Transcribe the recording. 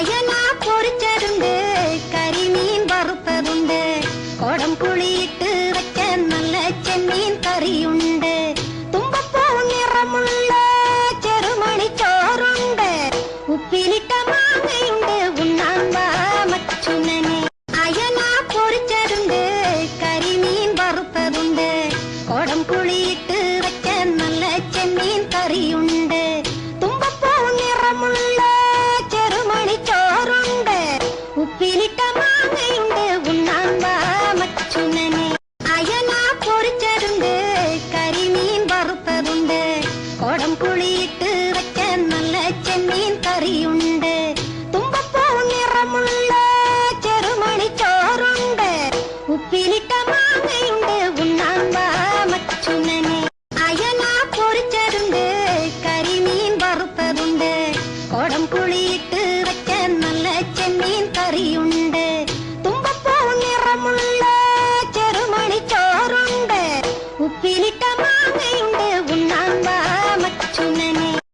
அயனா பொறிச்சதுண்டு கறிமீன் வறுப்பதுண்டு. குடம் குழியிட்டு வச்ச நல்ல செம்மீன் கறியுண்டு. தும்பப்பூ நிறமுள்ள செருமணி சோறுண்டு. உப்பிலிட்ட feel it